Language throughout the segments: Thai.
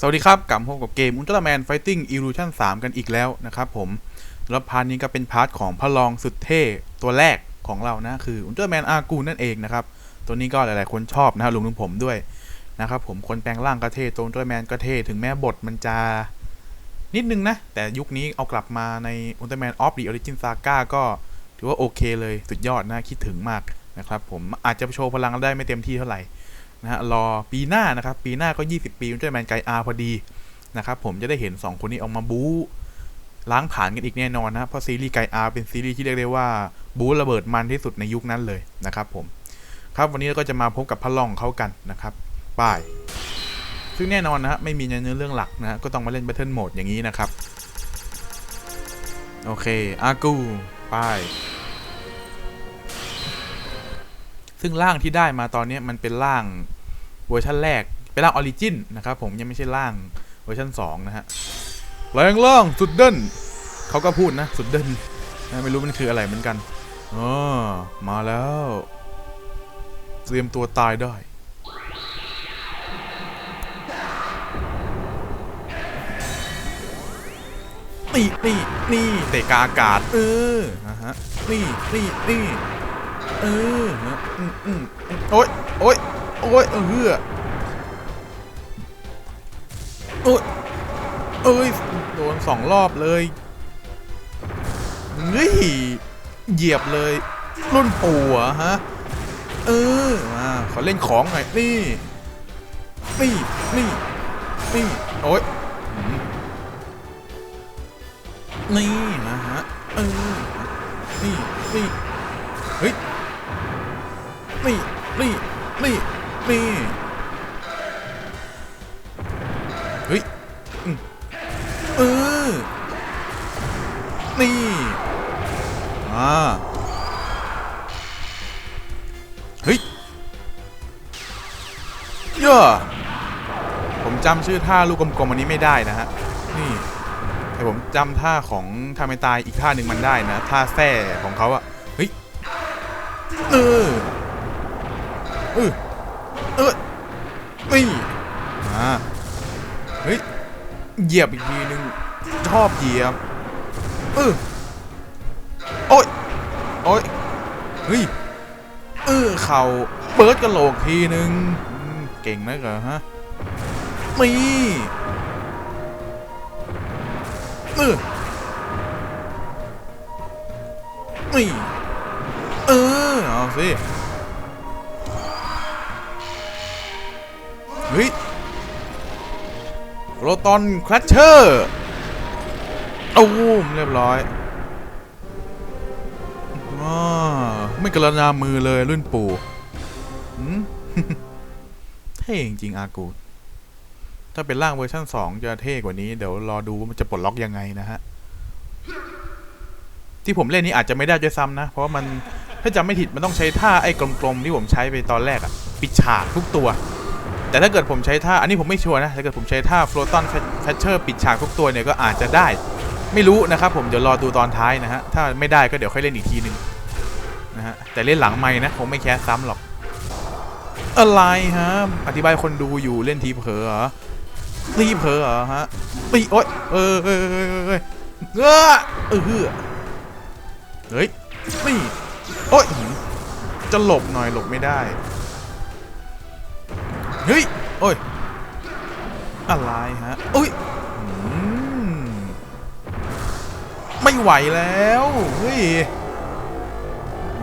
สวัสดีครับกลับพบกับเกม Ultraman Fighting Illusion 3 กันอีกแล้วนะครับผมแล้วพาร์ทนี้ก็เป็นพาร์ทของพระรองสุดเท่ตัวแรกของเรานะ คือ Ultraman อากูนั่นเองนะครับ ตัวนี้ก็หลายๆ คนชอบนะรวมถึงผมด้วยนะครับผมคนแปลงร่างก็เท่ตัว Ultraman ก็เท่ถึงแม้บทมันจะนิดนึงนะ แต่ยุคนี้เอากลับมาใน Ultraman of the Origin Saga ก็ถือว่าโอเคเลยสุดยอดนะคิดถึงมากนะครับผมอาจจะโชว์พลังได้ไม่เต็มที่เท่าไหร่ นะฮะรอปีหน้านะครับ ปีหน้าก็ 20 ปีอุลตร้าแมนไกอาร์พอดีนะครับผมจะได้เห็น 2 คนนี้ออกมาบู๊ล้างผ่านกันอีกแน่นอนนะเพราะซีรีส์ไกอาร์เป็นซีรีส์ที่เรียกได้ว่าบู๊ระเบิดมันที่สุดในยุคนั้นเลยนะครับผมครับวันนี้เราก็จะมาพบกับพระล่องเขากันนะครับป้าย ซึ่งแน่นอนนะฮะไม่มีเนื้อเรื่องหลักนะก็ต้องมาเล่น Battle Mode อย่างนี้นะครับ โอเคอากูป้าย ซึ่งร่างที่ได้มาตอนนี้มันเป็นร่างเวอร์ชันแรก เป็นร่างออริจินนะครับผมยังไม่ใช่ร่างเวอร์ชัน2นะฮะแรงล่างสุดเด่นเขาก็พูดนะ สุดเด่นไม่รู้มันคืออะไรเหมือนกันอ๋อมาแล้วเตรียมตัวตายได้นี่นี่นี่เตะกาอากาศ เออฮะนี่นี่นี่ เอออืมอืมอืมโอ๊ยโอ๊ยโอ๊ยเออโอ๊ยเอ้ย โดนสองรอบเลยเฮ้ยเหยียบเลย รุ่นปู่อะฮะ เออมาขอเล่นของหน่อย นี่ นี่ นี่ นี่ โอ๊ยอืมนี่นะฮะ เออ นี่ นี่ นี่ นี่ นี่ นี่ เฮ้ยอืมเออ นี่ อ่า เฮ้ยย่อผมจำชื่อท่าลูกกลมๆอันนี้ไม่ได้นะฮะ นี่แต่ผมจำท่าของทาเมตายอีกท่าหนึ่งมันได้นะ ท่าแท่ของเขาอะเฮ้ย เออ เออเออนี่อ่าเฮ้ยเหยียบอีกทีนึงชอบเหยียบเออโอ้ยโอ้ยเฮ้ยเออเข่าเปิดกระโหลกทีนึงเก่งนะเหรอฮะนี่เออนี่เออเอาสิ เฮ้ยโปรตอนครัชเชอร์เอาวูมเรียบร้อยอาไม่กระนามือเลยรุ่นปู่หืมเท่จริงอากู ถ้าเป็นร่างเวอร์ชัน2 จะเท่กว่านี้ เดี๋ยวรอดูว่ามันจะปลดล็อกยังไงนะฮะ ที่ผมเล่นนี้อาจจะไม่ได้ด้วยซ้ำนะ เพราะว่ามัน ถ้าจำไม่ผิดมันต้องใช้ท่าไอ้กลมๆที่ผมใช้ไปตอนแรกอะปิดฉากทุกตัว แต่ถ้าเกิดผมใช้ท่า อันนี้ผมไม่ชัวร์นะ ถ้าเกิดผมใช้ท่า floaton catcher ปิดฉากทุกตัวเนี่ยก็อาจจะได้ ไม่รู้นะครับผม เดี๋ยวรอดูตอนท้ายนะฮะ ถ้าไม่ได้ก็เดี๋ยวค่อยเล่นอีกทีหนึ่งนะฮะ แต่เล่นหลังไม่นะคงไม่แคสซ้ำหรอก อะไรฮะ อธิบายคนดูอยู่เล่นทีเผลอเหรอตีเผลอเหรอฮะตีโอ๊ยเออเออเออเออเออเออเฮ้ยนี่โอ๊ยจะหลบหน่อยหลบไม่ได้ เฮ้ย โอ้ย อะไรฮะอุ้ยไม่ไหวแล้ว เฮ้ย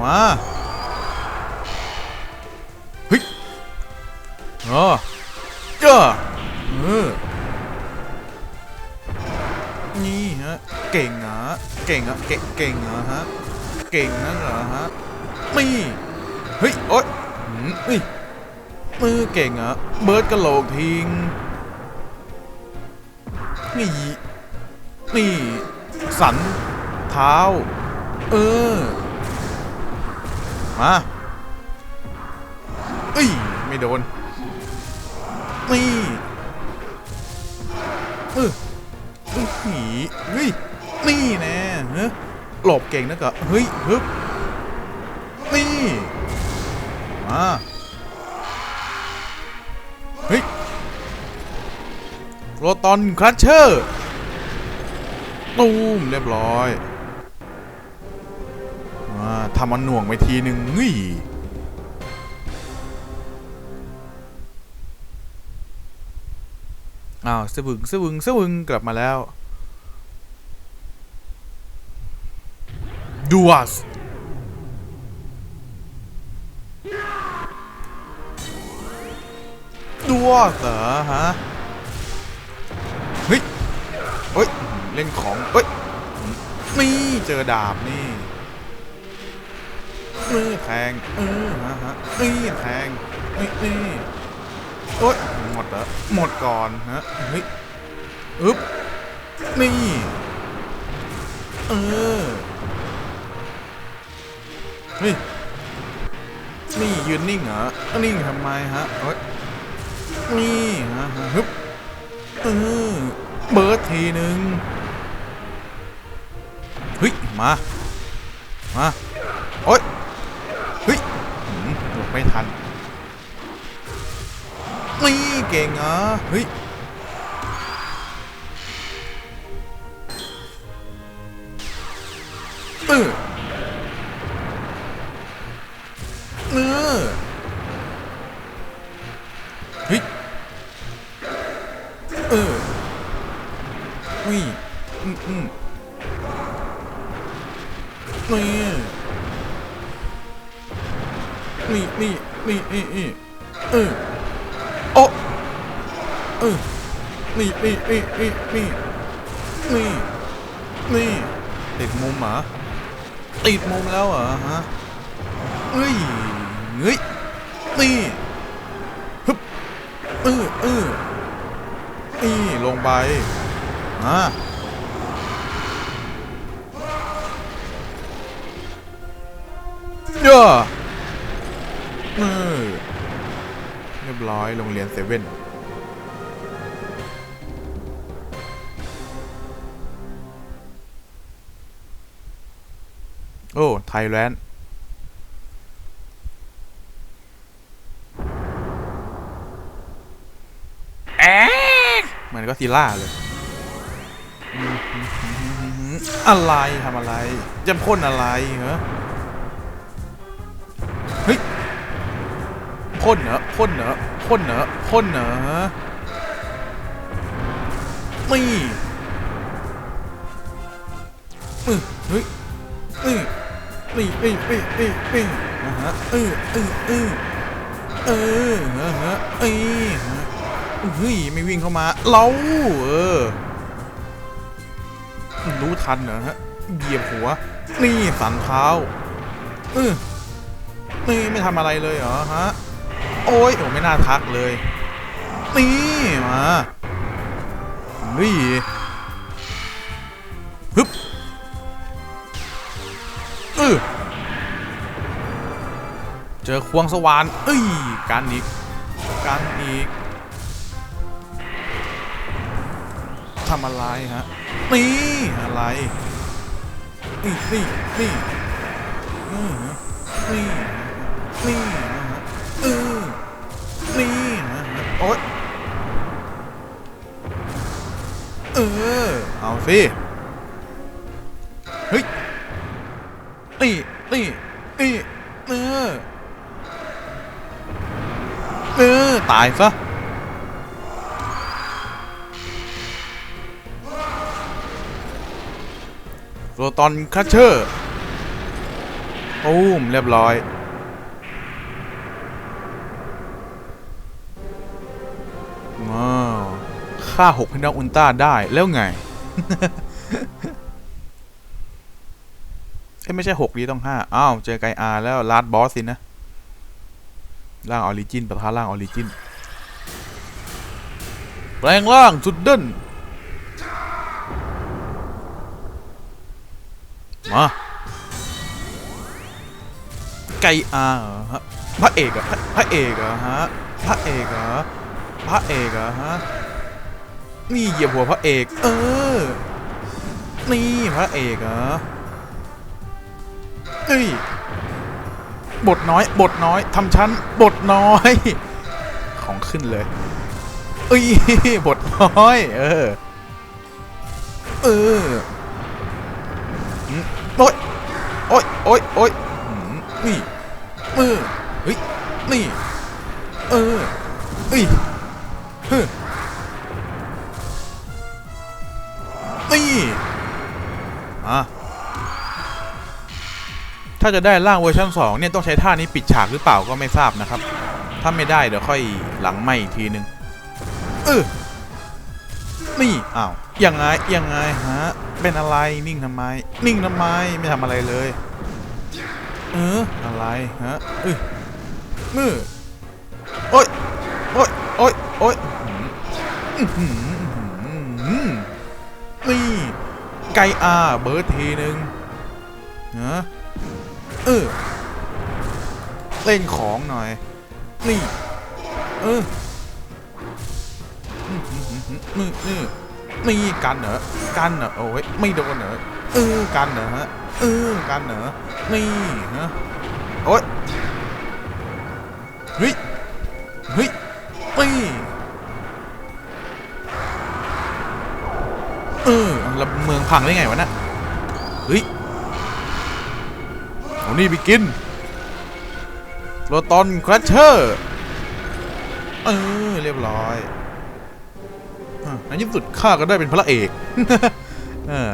มาเฮ้ยอ๋อเจ้าเออนี่ฮะ เก่งเหรอเก่งอะเก่งเก่งเหรอฮะ เก่งนั่นเหรอฮะนี่เฮ้ย โอ๊ยอืมเฮ้ย มือเก่งอะเบิร์ดกระโหลกทิ้ง นี่ นี่ สัน เท้า เออ มาเอ้ย ไม่โดน นี่เออเฮ้ยหนีเฮ้ย นี่แน่เฮ้ยหลบเก่งนะก็เฮ้ยฮึบนี่ มา โรตอนครัชเชอร์ตูมเรียบร้อยมาทำมันหน่วงไปทีหนึ่งงี้อ้าวสวึงสวึงสวึงกลับมาแล้วดูอัสดูอัสเหรอฮะ เฮ้ยเฮ้ย เล่นของเฮ้ย นี่เจอดาบนี่นี่แทงเออฮะฮะนี่แทงนี่นี่โอ๊ยหมดแล้วหมดก่อนฮะเฮ้ยอึ๊บนี่เออเฮ้ยนี่ยืนนิ่งเหรอนิ่งทำไมฮะเฮ้ยนี่ฮะฮะฮึบ เออเบิร์ดทีหนึ่งเฮ้ย มา มาโอ๊ยเฮ้ยหลบไม่ทันนี่เก่งเหรอเฮ้ยเออ นี่นี่นี่นี่นี่เออโอ้เออนี่นี่นี่นี่นี่นี่นี่ติดมุมเหรอติดมุมแล้วเหรอฮะเฮ้ยเฮ้ยนี่ฮึบเออเออนี่ลงไปอ่าเยอะ เออเรียบร้อยโรงเรียนเซเว่นโอ้ไทยแลนด์เหมือนก็ซิล่าเลย อะไรทำอะไรจะพ่นอะไรเหรอ พ่นเหรอพ่นเหรอพ่นเหรอพ่นเหรอนี่เออเฮ้ยนี่นี่นี่นี่นี่นี่นะฮะเออเออเออเออฮะฮะเอ้ยฮะเฮ้ยไม่วิ่งเข้ามาเราเออรู้ทันเหรอฮะเหยียบหัว นี่สันเท้าเออนี่ไม่ทำอะไรเลยเหรอฮะ โอ้ยโอ้ไม่น่าทักเลย นี่มานี่ฮึบเออเจอควงสวรรค์เอ้ยการอีกการอีกทำอะไรฮะ นี่ อะไร นี่นี่นี่อือนี่ สิเฮ้ยนี่นี่นี่เออเออตายซะโรตอนคัชเชอร์ตูมเรียบร้อย ว้าว ฆ่าหกพี่น้องอุลตร้าได้แล้วไง เอ้ไม่ใช่หกดีต้องห้าอ้าว เจอไกอาแล้วลาดบอสสินะ ร่างออริจินประทะร่างออริจินแปลงร่างสุดเด่นมา ไกอารอฮะพระเอกอะพระเอกเหรอฮะ พระเอกเหรอพระเอกเหรอฮะ นี่เหยียบหัวพระเอก เออ นี่พระเอกเหรอเฮ้ยบทน้อย บทน้อยทำชั้น บทน้อย ของขึ้นเลยเอ้ยบทน้อย เออ เออโอ๊ยโอ๊ยโอ๊ยโอ๊ยนี่เออเฮ้ยนี่ เออเอ้ยเฮ้ย นี่อะถ้าจะได้ร่างเวอร์ชัน2เนี่ย ต้องใช้ท่านี้ปิดฉากหรือเปล่าก็ไม่ทราบนะครับ ถ้าไม่ได้เดี๋ยวค่อยหลังไม่อีกทีนึง เออนี่อ้าวยังไงยังไงฮะ เป็นอะไรนิ่งทำไม นิ่งทำไมไม่ทำอะไรเลย เอออะไรฮะเอ้ยมือโอ๊ยโอ๊ยโอ๊ยโอ๊ยอื้อหืออื้อหือ นี่ไกอาเบิร์ดทีหนึ่งฮะเออเล่นของหน่อย นี่ เออนี่นี่นี่กันเหรอกันเหรอโอ้ยไม่โดนเหรอเออกันเหรอฮะเออกันเหรอนี่ฮะโอ้ยเฮ้ยเฮ้ยนี่ แล้วเมืองพังได้ไงวะน่ะเฮ้ยเอานี่ไปกินโรตอนครัชเชอร์เออเรียบร้อยอะในที่สุดข้าก็ได้เป็นพระเอกเออ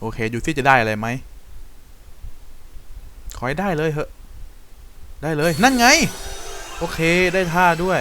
โอเคดูซิจะได้อะไรไหมขอให้ได้เลยเหอะ ได้เลยนั่นไง โอเคได้ท่าด้วย